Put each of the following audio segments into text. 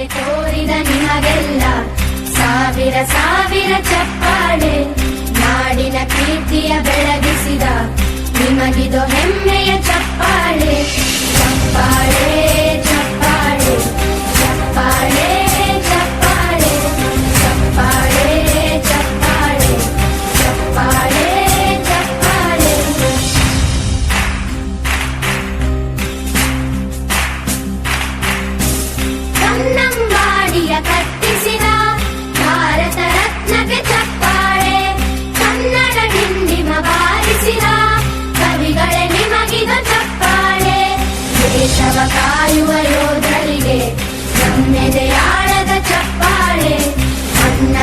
ದಾರಿ ತೋರಿದ ನಿಮಗೆಲ್ಲ ಸಾವಿರ ಸಾವಿರ ಚಪ್ಪಾಳೆ ನಾಡಿನ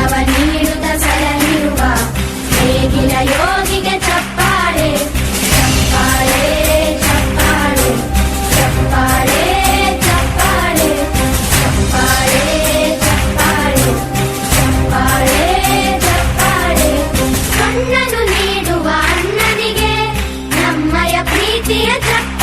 ಅನ್ನವ ನೀಡುತ್ತ ಸಲಹಿರುವ ಹೇಗಿನ ಯೋಗಿಗೆ ಚಪ್ಪಾಳೆ ಚಪ್ಪಾಳೆ ಚಪ್ಪಾಳೆ ಚಪ್ಪಾಳೆ ಚಪ್ಪಾಳೆ ಚಪ್ಪಾಳೆ ಚಪ್ಪಾಳೆ ಚಪ್ಪಾಳೆ ಚಪ್ಪಾಳೆ ಕಣ್ಣನು ನೀಡುವ ಅಣ್ಣನಿಗೆ ನಮ್ಮಯ ಪ್ರೀತಿಯ ಚಪ್ಪಾಳೆ